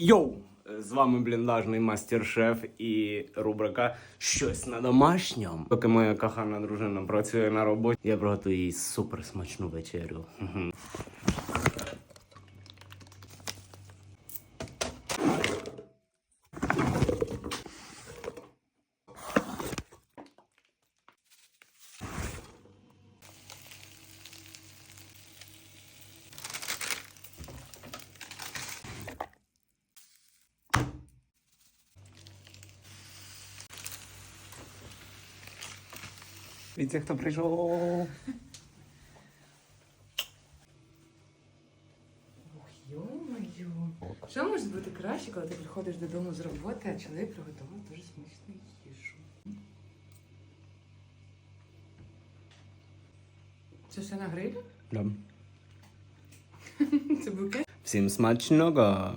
Йоу! З вами бліндажний мастер-шеф і рубрика Щось на домашньому. Поки моя кохана дружина працює на роботі, я приготую їй супер смачну вечерю. Віця, хто прийшов? Йо-моє. Що може бути краще, коли ти приходиш додому з роботи, а чоловік приготував дуже смачну їжу? Це все на грилі? Да. Це букет? Всім смачного.